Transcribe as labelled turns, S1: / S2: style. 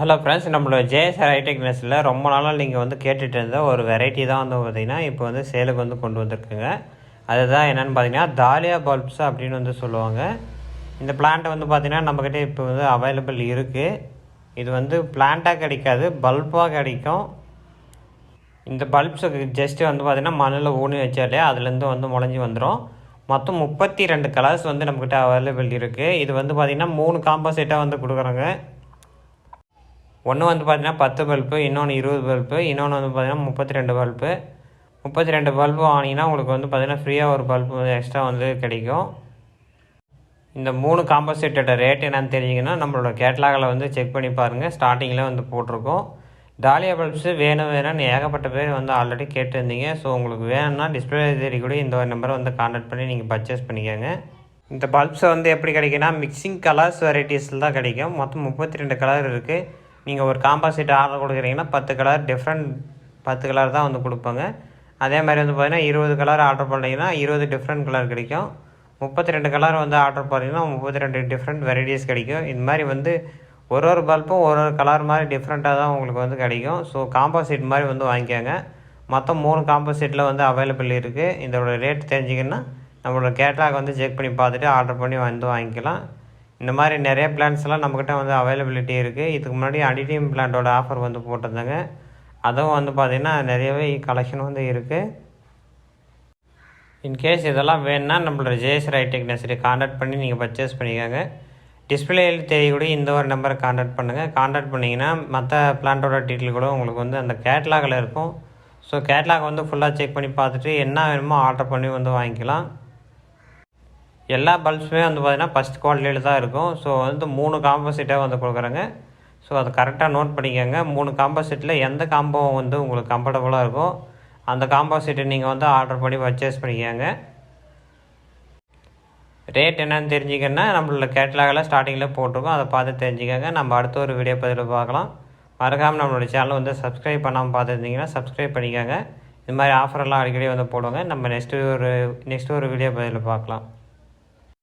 S1: Hello friends நம்மளோட JSR ஹைடெக்னஸில் ரொம்ப நாளாக நீங்கள் வந்து கேட்டுட்டு இருந்த ஒரு வெரைட்டி தான் வந்து பார்த்திங்கன்னா இப்போ வந்து சேலுக்கு வந்து கொண்டு வந்திருக்குங்க. அதுதான் என்னென்னு பார்த்தீங்கன்னா தாலியா பல்ப்ஸ் அப்படின்னு வந்து சொல்லுவாங்க. இந்த பிளான்ட்டை வந்து பார்த்திங்கன்னா நம்மக்கிட்ட இப்போ வந்து அவைலபிள் இருக்குது இது வந்து பிளான்ட்டாக கிடைக்காது பல்பாக கிடைக்கும். இந்த பல்ப்ஸுக்கு ஜஸ்ட்டு வந்து பார்த்திங்கன்னா மண்ணில் ஊனி வச்சாலே அதுலேருந்து வந்து முளைஞ்சி வந்துடும் மொத்தம் முப்பத்தி ரெண்டு கலர்ஸ் வந்து நம்மக்கிட்ட அவைலபிள் இருக்குது இது வந்து பார்த்திங்கன்னா மூணு காம்போசைட்டாக வந்து கொடுக்குறாங்க. ஒன்று வந்து பார்த்தீங்கன்னா பத்து பல்பு இன்னொன்று இருபது பல்ப்பு இன்னொன்று வந்து பார்த்தீங்கன்னா முப்பத்தி ரெண்டு பல்பு. முப்பத்தி ரெண்டு பல்பு வாங்கினீங்கன்னா உங்களுக்கு வந்து பார்த்தீங்கன்னா ஃப்ரீயாக ஒரு பல்பு எக்ஸ்ட்ரா வந்து கிடைக்கும். இந்த மூணு காம்போ ரேட் என்னன்னு தெரிஞ்சிங்கன்னா நம்மளோட கேட்லாகில் வந்து செக் பண்ணி பாருங்கள் ஸ்டார்டிங்கில் வந்து போட்டிருக்கோம். டாலியா பல்ப்ஸு வேணும் வேணும்னு ஏகப்பட்ட பேர் வந்து ஆல்ரெடி கேட்டிருந்தீங்க. ஸோ உங்களுக்கு வேணும்னா டிஸ்பிளே தேடி கூட இந்த ஒரு நம்பரை வந்து கான்டாக்ட் பண்ணி நீங்கள் பர்ச்சேஸ் பண்ணிக்கோங்க. இந்த பல்ப்ஸை வந்து எப்படி கிடைக்குன்னா மிக்சிங் கலர்ஸ் வெரைட்டிஸில் தான் கிடைக்கும். மொத்தம் முப்பத்தி ரெண்டு கலர் இருக்குது நீங்கள் ஒரு காம்பாசிட் ஆர்டர் கொடுக்குறீங்கன்னா பத்து கலர் டிஃப்ரெண்ட் பத்து கலர் தான் வந்து கொடுப்பாங்க. அதே மாதிரி வந்து பார்த்தீங்கன்னா இருபது கலர் ஆர்டர் பண்ணிங்கன்னா இருபது டிஃப்ரெண்ட் கலர் கிடைக்கும். முப்பத்தி ரெண்டு கலர் வந்து ஆர்டர் பண்ணிங்கன்னா முப்பத்தி ரெண்டு டிஃப்ரெண்ட் வெரைட்டிஸ் கிடைக்கும். இந்த மாதிரி வந்து ஒரு ஒரு பல்பும் ஒரு ஒரு கலர் மாதிரி டிஃப்ரெண்ட்டாக தான் உங்களுக்கு வந்து கிடைக்கும். ஸோ காம்போசிட் மாதிரி வந்து வாங்கிக்கோங்க. மொத்தம் மூணு காம்போசிட்டில் வந்து அவைலபிள் இருக்குது இதோட ரேட் தெரிஞ்சிங்கன்னா நம்மளோட கேட்லாக் வந்து செக் பண்ணி பார்த்துட்டு ஆர்டர் பண்ணி வந்து வாங்கிக்கலாம். இந்த மாதிரி நிறைய பிளான்ஸ்லாம் நம்மக்கிட்ட வந்து அவைலபிலிட்டி இருக்குது இதுக்கு முன்னாடி அடிட்டியம் பிளான்ட்டோட ஆஃபர் வந்து போட்டிருந்தாங்க. அதுவும் வந்து பார்த்திங்கன்னா நிறையவே கலெக்ஷன் வந்து இருக்குது இன்கேஸ் இதெல்லாம் வேணும்னா நம்மளோட ஜேஎஸ் ரைடெக் நர்சரி காண்டாக்ட் பண்ணி நீங்கள் பர்ச்சேஸ் பண்ணிக்கோங்க. டிஸ்பிளேயில் தெரியக்கூடிய இந்த ஒரு நம்பரை காண்டாக்ட் பண்ணுங்கள் காண்டாக்ட் பண்ணிங்கன்னா மற்ற பிளான்ட்டோட டீட்டெயில் கூட உங்களுக்கு வந்து அந்த கேட்லாகில் இருக்கும். ஸோ கேட்லாக் வந்து ஃபுல்லாக செக் பண்ணி பார்த்துட்டு என்ன வேணுமோ ஆர்டர் பண்ணி வந்து வாங்கிக்கலாம். எல்லா பல்ப்ஸுமே வந்து பார்த்திங்கன்னா ஃபஸ்ட் குவாலிட்டியில் தான் இருக்கும். ஸோ வந்து மூணு காம்போசிட்டாக வந்து கொடுக்குறாங்க. ஸோ அதை கரெக்டாக நோட் பண்ணிக்கோங்க. மூணு காம்போசிட்டில் எந்த காம்போ வந்து உங்களுக்கு கம்ஃபர்டபுளாக இருக்கும் அந்த காம்போசிட்டை நீங்கள் வந்து ஆர்டர் பண்ணி பர்ச்சேஸ் பண்ணிக்கோங்க. ரேட் என்னன்னு தெரிஞ்சிக்கன்னா நம்மளோட கேட்லாகில் ஸ்டார்டிங்கில் போட்டிருக்கோம். அதை பார்த்து தெரிஞ்சுக்கோங்க. நம்ம அடுத்த ஒரு வீடியோ பதிவில் பார்க்கலாம். மறக்காமல் நம்மளோட சேனல் வந்து சப்ஸ்கிரைப் பண்ணாமல் பார்த்துருந்தீங்கன்னா சப்ஸ்கிரைப் பண்ணிக்கோங்க. இது மாதிரி ஆஃபரெல்லாம் அடிக்கடி வந்து போடுவாங்க. நம்ம நெக்ஸ்ட்டு ஒரு நெக்ஸ்ட்டு ஒரு வீடியோ பதிவில் பார்க்கலாம்.